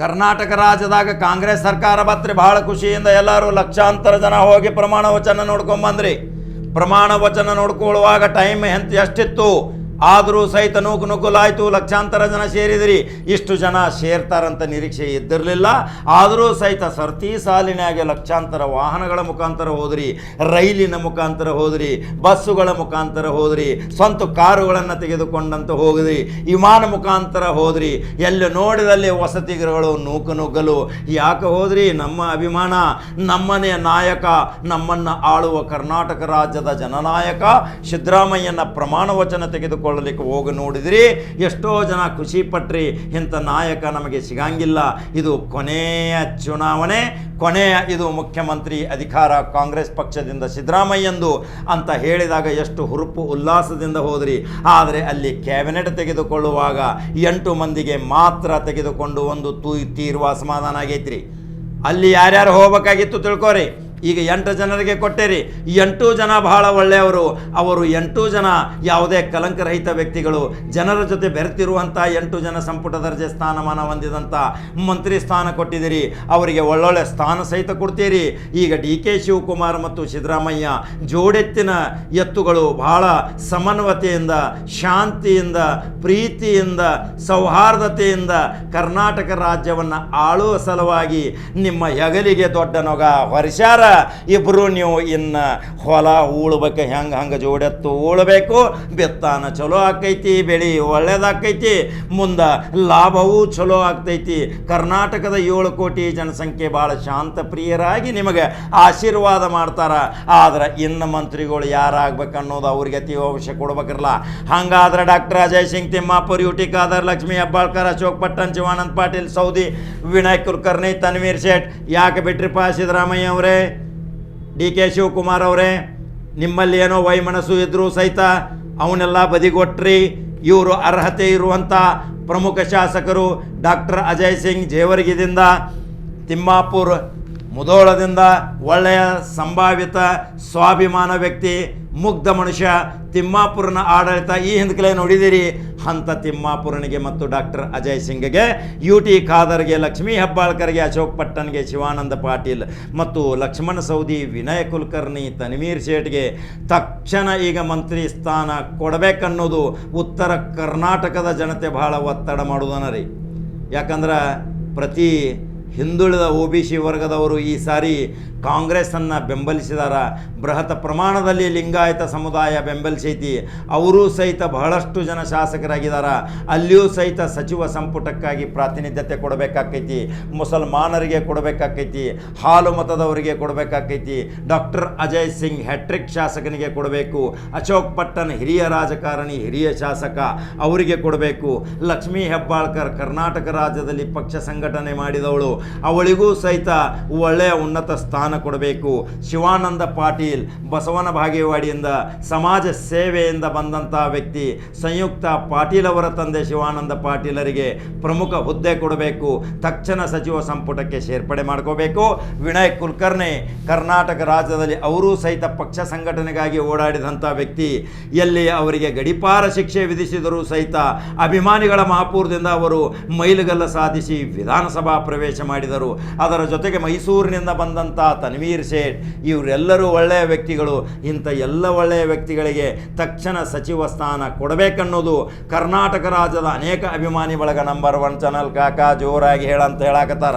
ಕರ್ನಾಟಕ ರಾಜ್ಯದಾಗ ಕಾಂಗ್ರೆಸ್ ಸರ್ಕಾರ ಬತ್ರಿ, ಭಾಳ ಖುಷಿಯಿಂದ ಎಲ್ಲರೂ ಲಕ್ಷಾಂತರ ಜನ ಹೋಗಿ ಪ್ರಮಾಣ ವಚನ ನೋಡ್ಕೊಂಬಂದ್ರಿ. ಪ್ರಮಾಣ ವಚನ ನೋಡ್ಕೊಳ್ಳುವಾಗ ಟೈಮ್ ಎಂತ ಎಷ್ಟಿತ್ತು? ಆದರೂ ಸಹಿತ ನೂಕು ನುಗ್ಗುಲಾಯಿತು ಲಕ್ಷಾಂತರ ಜನ ಸೇರಿದಿರಿ. ಇಷ್ಟು ಜನ ಸೇರ್ತಾರಂತ ನಿರೀಕ್ಷೆ ಇದ್ದಿರಲಿಲ್ಲ. ಆದರೂ ಸಹಿತ ಸರ್ತಿ ಸಾಲಿನಾಗೆ ಲಕ್ಷಾಂತರ ವಾಹನಗಳ ಮುಖಾಂತರ ಹೋದ್ರಿ, ರೈಲಿನ ಮುಖಾಂತರ ಹೋದ್ರಿ, ಬಸ್ಸುಗಳ ಮುಖಾಂತರ ಹೋದ್ರಿ, ಸ್ವಂತ ಕಾರುಗಳನ್ನು ತೆಗೆದುಕೊಂಡಂತ ಹೋಗ್ರಿ ವಿಮಾನ ಮುಖಾಂತರ ಹೋದ್ರಿ. ಎಲ್ಲಿ ನೋಡಿದಲ್ಲಿ ವಸತಿಗೃಹಗಳು ನೂಕು ನುಗ್ಗಲು ಯಾಕೆ ಹೋದ್ರಿ? ನಮ್ಮ ಅಭಿಮಾನ ನಮ್ಮನೆಯ ನಾಯಕ, ನಮ್ಮನ್ನು ಆಳುವ ಕರ್ನಾಟಕ ರಾಜ್ಯದ ಜನನಾಯಕ ಸಿದ್ದರಾಮಯ್ಯನ ಪ್ರಮಾಣ ವಚನ ತೆಗೆದುಕೊಳ್ಳಲಿಕ್ಕೆ ಹೋಗಿ ನೋಡಿದ್ರಿ, ಎಷ್ಟೋ ಜನ ಖುಷಿ ಪಟ್ರಿ, ಇಂಥ ನಾಯಕ ನಮಗೆ ಸಿಗಂಗಿಲ್ಲ. ಇದು ಕೊನೆಯ ಚುನಾವಣೆ, ಕೊನೆಯ ಇದು ಮುಖ್ಯಮಂತ್ರಿ ಅಧಿಕಾರ ಕಾಂಗ್ರೆಸ್ ಪಕ್ಷದಿಂದ ಸಿದ್ದರಾಮಯ್ಯಂದು ಅಂತ ಹೇಳಿದಾಗ ಎಷ್ಟು ಹುರುಪು ಉಲ್ಲಾಸದಿಂದ ಹೋದ್ರಿ. ಆದರೆ ಅಲ್ಲಿ ಕ್ಯಾಬಿನೆಟ್ ತೆಗೆದುಕೊಳ್ಳುವಾಗ ಎಂಟು ಮಂದಿಗೆ ಮಾತ್ರ ತೆಗೆದುಕೊಂಡು ಒಂದು ತೂ, ತೀರುವ ಅಸಮಾಧಾನ ಆಗೈತ್ರಿ. ಅಲ್ಲಿ ಯಾರ್ಯಾರು ಹೋಗ್ಬೇಕಾಗಿತ್ತು ತಿಳ್ಕೊರಿ. ಈಗ ಎಂಟು ಜನರಿಗೆ ಕೊಟ್ಟೇರಿ. ಎಂಟು ಜನ ಬಹಳ ಒಳ್ಳೆಯವರು. ಅವರು ಎಂಟು ಜನ ಯಾವುದೇ ಕಲಂಕರಹಿತ ವ್ಯಕ್ತಿಗಳು. ಜನರ ಜೊತೆ ಬೆರೆತಿರುವಂಥ ಎಂಟು ಜನ ಸಂಪುಟ ದರ್ಜೆ ಸ್ಥಾನಮಾನ ಹೊಂದಿದಂಥ ಮಂತ್ರಿ ಸ್ಥಾನ ಕೊಟ್ಟಿದ್ದೀರಿ. ಅವರಿಗೆ ಒಳ್ಳೊಳ್ಳೆ ಸ್ಥಾನ ಸಹಿತ ಕೊಡ್ತೀರಿ. ಈಗ ಡಿ ಕೆ ಶಿವಕುಮಾರ್ ಮತ್ತು ಸಿದ್ದರಾಮಯ್ಯ ಜೋಡೆತ್ತಿನ ಎತ್ತುಗಳು ಬಹಳ ಸಮನ್ವತೆಯಿಂದ, ಶಾಂತಿಯಿಂದ, ಪ್ರೀತಿಯಿಂದ, ಸೌಹಾರ್ದತೆಯಿಂದ ಕರ್ನಾಟಕ ರಾಜ್ಯವನ್ನು ಆಳುವ ಸಲುವಾಗಿ ನಿಮ್ಮ ಹೆಗಲಿಗೆ ದೊಡ್ಡ ನೊಗ. ಹೊರಿಸ್ಯಾರ. ಇಬ್ಬರು ನೀವು ಇನ್ನು ಹೊಲ ಉಳ್ಬೇಕು, ಹೆಂಗೆ ಹಂಗೆ ಜೋಡೆತ್ತು ಉಳ್ಬೇಕು. ಬೆತ್ತಾನ ಚಲೋ ಆಕೈತಿ, ಬೆಳೆ ಒಳ್ಳೇದಾಕೈತಿ. ಮುಂದೆ ಲಾಭವೂ ಚಲೋ ಆಗ್ತೈತಿ. ಕರ್ನಾಟಕದ ಏಳು ಕೋಟಿ ಜನಸಂಖ್ಯೆ ಭಾಳ ಶಾಂತ ಪ್ರಿಯರಾಗಿ ನಿಮಗೆ ಆಶೀರ್ವಾದ ಮಾಡ್ತಾರ. ಆದ್ರೆ ಇನ್ನು ಮಂತ್ರಿಗಳು ಯಾರಾಗ್ಬೇಕು ಅನ್ನೋದು ಅವ್ರಿಗೆ ಅವಶ್ಯ ಕೊಡ್ಬೇಕಿರಲ್ಲ ಹಂಗಾದ್ರೆ doctor Ajay Singh, Timmapur U T Khader, Lakshmi Hebbalkar, Ashok Pattan Shivanand Patil, Savadi, Vinayak Kulkarni, Tanveer Sait. ಯಾಕೆ ಬಿಟ್ರಿಪ್ಪ ಸಿದ್ದರಾಮಯ್ಯ ಅವರೇ? ಡಿ ಕೆ ಶಿವಕುಮಾರ್ ಅವರೇ, ನಿಮ್ಮಲ್ಲಿ ಏನೋ ವೈಮನಸ್ಸು ಇದ್ದರೂ ಸಹಿತ ಅವನ್ನೆಲ್ಲ ಬದಿಗೊಟ್ರಿ. ಇವರು ಅರ್ಹತೆ ಇರುವಂಥ ಪ್ರಮುಖ ಶಾಸಕರು ಡಾಕ್ಟರ್ ಅಜಯ್ ಸಿಂಗ್ ಜೇವರ್ಗಿದಿಂದ ತಿಮ್ಮಾಪುರ್ ಮುಧೋಳದಿಂದ ಒಳ್ಳೆಯ, ಸಂಭಾವಿತ, ಸ್ವಾಭಿಮಾನ ವ್ಯಕ್ತಿ, ಮುಗ್ಧ ಮನುಷ್ಯ, ತಿಮ್ಮಾಪುರನ ಆಡಳಿತ ಈ ಹಿಂದ್ಕಲೆ ನೋಡಿದಿರಿ. ಅಂತ ತಿಮ್ಮಾಪುರನಿಗೆ ಮತ್ತು ಡಾಕ್ಟರ್ ಅಜಯ್ ಸಿಂಗ್ಗೆ ಯು ಟಿ ಖಾದರ್ಗೆ, ಲಕ್ಷ್ಮೀ ಹೆಬ್ಬಾಳ್ಕರ್ಗೆ, ಅಶೋಕ್ ಪಟ್ಟಣ್ಗೆ, ಶಿವಾನಂದ ಪಾಟೀಲ್ ಮತ್ತು ಲಕ್ಷ್ಮಣ ಸೌದಿ ವಿನಯ್ ಕುಲಕರ್ಣಿ ತನ್ವೀರ್ ಶೇಟ್ಗೆ ತಕ್ಷಣ ಈಗ ಮಂತ್ರಿ ಸ್ಥಾನ ಕೊಡಬೇಕನ್ನೋದು ಉತ್ತರ ಕರ್ನಾಟಕದ ಜನತೆ ಬಹಳ ಒತ್ತಡ ಮಾಡೋದನ್ನ ರೀ. ಯಾಕಂದ್ರೆ ಪ್ರತಿ ಹಿಂದುಳಿದ ಒ ಬಿ ಸಿ ವರ್ಗದವರು ಈ ಸಾರಿ ಕಾಂಗ್ರೆಸ್ಸನ್ನು ಬೆಂಬಲಿಸಿದಾರ. ಬೃಹತ್ ಪ್ರಮಾಣದಲ್ಲಿ ಲಿಂಗಾಯತ ಸಮುದಾಯ ಬೆಂಬಲಿಸೈತಿ. ಅವರೂ ಸಹಿತ ಬಹಳಷ್ಟು ಜನ ಶಾಸಕರಾಗಿದ್ದಾರೆ ಅಲ್ಲಿಯೂ ಸಹಿತ ಸಚಿವ ಸಂಪುಟಕ್ಕಾಗಿ ಪ್ರಾತಿನಿಧ್ಯತೆ ಕೊಡಬೇಕಾಕೈತಿ. ಮುಸಲ್ಮಾನರಿಗೆ ಕೊಡಬೇಕಾಕೈತಿ. ಹಾಲು ಮತದವರಿಗೆ ಕೊಡಬೇಕಾಕೈತಿ. ಡಾಕ್ಟರ್ ಅಜಯ್ ಸಿಂಗ್ ಹ್ಯಾಟ್ರಿಕ್ ಶಾಸಕನಿಗೆ ಕೊಡಬೇಕು. ಅಶೋಕ್ ಪಟ್ಟಣ ಹಿರಿಯ ರಾಜಕಾರಣಿ, ಹಿರಿಯ ಶಾಸಕ ಅವರಿಗೆ ಕೊಡಬೇಕು. ಲಕ್ಷ್ಮೀ ಹೆಬ್ಬಾಳ್ಕರ್ ಕರ್ನಾಟಕ ರಾಜ್ಯದಲ್ಲಿ ಪಕ್ಷ ಸಂಘಟನೆ ಮಾಡಿದವಳು. ಅವಳಿಗೂ ಸಹಿತ ಒಳ್ಳೆಯ ಉನ್ನತ ಸ್ಥಾನ ಕೊಡಬೇಕು. ಶಿವಾನಂದ ಪಾಟೀಲ್ ಬಸವನ ಭಾಗೇವಾಡಿಯಿಂದ ಸಮಾಜ ಸೇವೆಯಿಂದ ಬಂದಂಥ ವ್ಯಕ್ತಿ. ಸಂಯುಕ್ತ ಪಾಟೀಲ್ ಅವರ ತಂದೆ ಶಿವಾನಂದ ಪಾಟೀಲರಿಗೆ ಪ್ರಮುಖ ಹುದ್ದೆ ಕೊಡಬೇಕು. ತಕ್ಷಣ ಸಚಿವ ಸಂಪುಟಕ್ಕೆ ಸೇರ್ಪಡೆ ಮಾಡ್ಕೋಬೇಕು. ವಿನಯ್ ಕುಲಕರ್ಣಿ ಕರ್ನಾಟಕ ರಾಜ್ಯದಲ್ಲಿ ಅವರೂ ಸಹಿತ ಪಕ್ಷ ಸಂಘಟನೆಗಾಗಿ ಓಡಾಡಿದಂಥ ವ್ಯಕ್ತಿ. ಎಲ್ಲಿ ಅವರಿಗೆ ಗಡಿಪಾರ ಶಿಕ್ಷೆ ವಿಧಿಸಿದರೂ ಸಹಿತ ಅಭಿಮಾನಿಗಳ ಮಹಾಪೂರದಿಂದ ಅವರು ಮೈಲುಗಲ್ಲ ಸಾಧಿಸಿ ವಿಧಾನಸಭಾ ಪ್ರವೇಶ ಮಾಡಿದರು. ಅದರ ಜೊತೆಗೆ ಮೈಸೂರಿನಿಂದ ಬಂದಂಥ ತನ್ವೀರ್ ಶೇಠ್ ಇವರೆಲ್ಲರೂ ಒಳ್ಳೆಯ ವ್ಯಕ್ತಿಗಳು. ಇಂಥ ಎಲ್ಲ ಒಳ್ಳೆಯ ವ್ಯಕ್ತಿಗಳಿಗೆ ತಕ್ಷಣ ಸಚಿವ ಸ್ಥಾನ ಕೊಡಬೇಕನ್ನೋದು ಕರ್ನಾಟಕ ರಾಜ್ಯದ ಅನೇಕ ಅಭಿಮಾನಿ ಬಳಗ ನಂಬರ್ ಒನ್ ಚಾನಲ್ ಕಾಕ ಜೋರಾಗಿ ಹೇಳಂತ ಹೇಳಾಕತ್ತಾರ.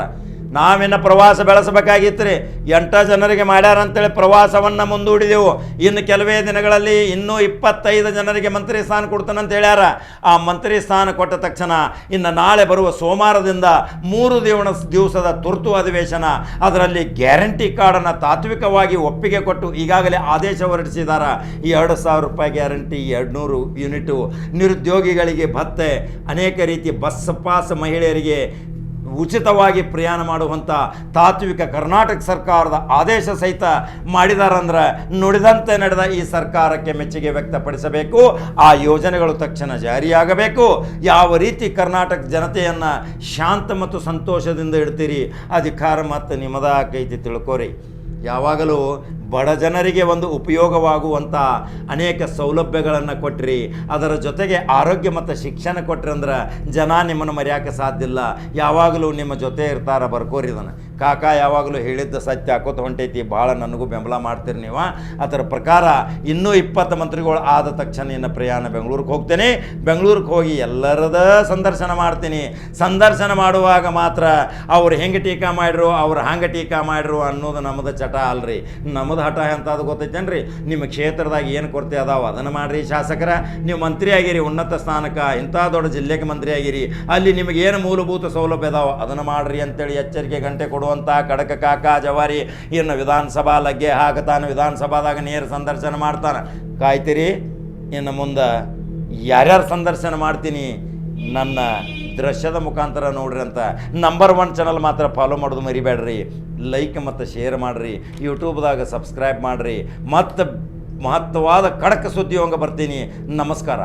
ನಾವಿನ್ನು ಪ್ರವಾಸ ಬೆಳೆಸಬೇಕಾಗಿತ್ತು ಎಂಟ ಜನರಿಗೆ ಮಾಡ್ಯಾರಂತೇಳಿ ಪ್ರವಾಸವನ್ನು ಮುಂದೂಡಿದೆವು. ಇನ್ನು ಕೆಲವೇ ದಿನಗಳಲ್ಲಿ ಇನ್ನೂ ಇಪ್ಪತ್ತೈದು ಜನರಿಗೆ ಮಂತ್ರಿ ಸ್ಥಾನ ಕೊಡ್ತಾನಂತ ಹೇಳ್ಯಾರ. ಆ ಮಂತ್ರಿ ಸ್ಥಾನ ಕೊಟ್ಟ ತಕ್ಷಣ ಇನ್ನು ನಾಳೆ ಬರುವ ಸೋಮವಾರದಿಂದ ಮೂರು ದಿವನ ದಿವಸದ ತುರ್ತು ಅಧಿವೇಶನ ಅದರಲ್ಲಿ ಗ್ಯಾರಂಟಿ ಕಾರ್ಡನ್ನು ತಾತ್ವಿಕವಾಗಿ ಒಪ್ಪಿಗೆ ಕೊಟ್ಟು ಈಗಾಗಲೇ ಆದೇಶ ಹೊರಡಿಸಿದಾರ. ಈ ಎರಡು ಸಾವಿರ ರೂಪಾಯಿ ಗ್ಯಾರಂಟಿ ಎರಡು ನೂರು ಯೂನಿಟು ನಿರುದ್ಯೋಗಿಗಳಿಗೆ ಭತ್ತೆ, ಅನೇಕ ರೀತಿ ಬಸ್ ಪಾಸ್ ಮಹಿಳೆಯರಿಗೆ ಉಚಿತವಾಗಿ ಪ್ರಯಾಣ ಮಾಡುವಂಥ ತಾತ್ವಿಕ ಕರ್ನಾಟಕ ಸರ್ಕಾರದ ಆದೇಶ ಸಹಿತ ಮಾಡಿದಾರಂದ್ರೆ ನುಡಿದಂತೆ ನಡೆದ ಈ ಸರ್ಕಾರಕ್ಕೆ ಮೆಚ್ಚುಗೆ ವ್ಯಕ್ತಪಡಿಸಬೇಕು. ಆ ಯೋಜನೆಗಳು ತಕ್ಷಣ ಜಾರಿಯಾಗಬೇಕು. ಯಾವ ರೀತಿ ಕರ್ನಾಟಕ ಜನತೆಯನ್ನು ಶಾಂತ ಮತ್ತು ಸಂತೋಷದಿಂದ ಇಡ್ತೀರಿ? ಅಧಿಕಾರ ಮತ್ತು ನಿಮ್ಮದ ಆಕೈತಿ ತಿಳ್ಕೋರಿ. ಯಾವಾಗಲೂ ಬಡ ಜನರಿಗೆ ಒಂದು ಉಪಯೋಗವಾಗುವಂಥ ಅನೇಕ ಸೌಲಭ್ಯಗಳನ್ನು ಕೊಟ್ಟಿರಿ ಅದರ ಜೊತೆಗೆ ಆರೋಗ್ಯ ಮತ್ತು ಶಿಕ್ಷಣ ಕೊಟ್ರಿ ಅಂದ್ರೆ ಜನ ನಿಮ್ಮನ್ನು ಮರೆಯೋಕ್ಕೆ ಸಾಧ್ಯ ಇಲ್ಲ. ಯಾವಾಗಲೂ ನಿಮ್ಮ ಜೊತೆ ಇರ್ತಾರ ಬರ್ಕೋರಿ ಇದನ್ನು. ಕಾಕ ಯಾವಾಗಲೂ ಹೇಳಿದ್ದ ಸತ್ಯ ಹಾಕೋತ ಹೊಂಟೈತಿ ಭಾಳ ನನಗೂ ಬೆಂಬಲ ಮಾಡ್ತೀರಿ ನೀವು. ಅದರ ಪ್ರಕಾರ ಇನ್ನೂ ಇಪ್ಪತ್ತು ಮಂತ್ರಿಗಳು ಆದ ತಕ್ಷಣ ಇನ್ನು ಪ್ರಯಾಣ ಬೆಂಗಳೂರಿಗೆ ಹೋಗ್ತೇನೆ. ಬೆಂಗಳೂರಿಗೆ ಹೋಗಿ ಎಲ್ಲರದ ಸಂದರ್ಶನ ಮಾಡ್ತೀನಿ. ಸಂದರ್ಶನ ಮಾಡುವಾಗ ಮಾತ್ರ ಅವ್ರು ಹೆಂಗೆ ಟೀಕಾ ಮಾಡಿರು ಅವ್ರು ಹಂಗೆ ಟೀಕಾ ಮಾಡಿರು ಅನ್ನೋದು ನಮ್ಮದು ಚಟ ಅಲ್ರಿ. ನಮ್ಮದು ಹಠ ಎಂಥದ್ದು ಗೊತ್ತೈತೇನ್ರಿ? ನಿಮ್ಮ ಕ್ಷೇತ್ರದಾಗ ಏನು ಕೊರತೆ ಅದಾವ? ಅದನ್ನು ಮಾಡಿರಿ ಶಾಸಕರ. ನೀವು ಮಂತ್ರಿ ಆಗಿರಿ, ಉನ್ನತ ಸ್ಥಾನಕ್ಕೆ ಇಂಥ ದೊಡ್ಡ ಜಿಲ್ಲೆಗೆ ಮಂತ್ರಿ ಆಗಿರಿ. ಅಲ್ಲಿ ನಿಮಗೆ ಏನು ಮೂಲಭೂತ ಸೌಲಭ್ಯ ಅದಾವ? ಅದನ್ನು ಮಾಡಿರಿ ಅಂತೇಳಿ ಎಚ್ಚರಿಕೆ ಗಂಟೆ ಕೊಡುವಂಥ ಕಡಕ ಕಾಕ ಜವಾರಿ ಇನ್ನು ವಿಧಾನಸಭಾ ಲಗ್ಗೆ ಹಾಕತಾನೆ ವಿಧಾನಸಭಾದಾಗ ನೇರ ಸಂದರ್ಶನ ಮಾಡ್ತಾನೆ. ಕಾಯ್ತೀರಿ, ಇನ್ನು ಮುಂದೆ ಯಾರ್ಯಾರು ಸಂದರ್ಶನ ಮಾಡ್ತೀನಿ, ನನ್ನ ದೃಶ್ಯದ ಮುಖಾಂತರ ನೋಡ್ರಿ ಅಂತ ನಂಬರ್ ಒನ್ ಚಾನಲ್ ಮಾತ್ರ ಫಾಲೋ ಮಾಡೋದು ಮರಿಬೇಡ್ರಿ. ಲೈಕ್ ಮತ್ತು ಶೇರ್ ಮಾಡಿರಿ. ಯೂಟ್ಯೂಬ್ದಾಗ ಸಬ್ಸ್ಕ್ರೈಬ್ ಮಾಡಿರಿ. ಮತ್ತು ಮಹತ್ವವಾದ ಖಡಕ್ ಸುದ್ದಿ ಹಂಗೆ ಬರ್ತೀನಿ. ನಮಸ್ಕಾರ.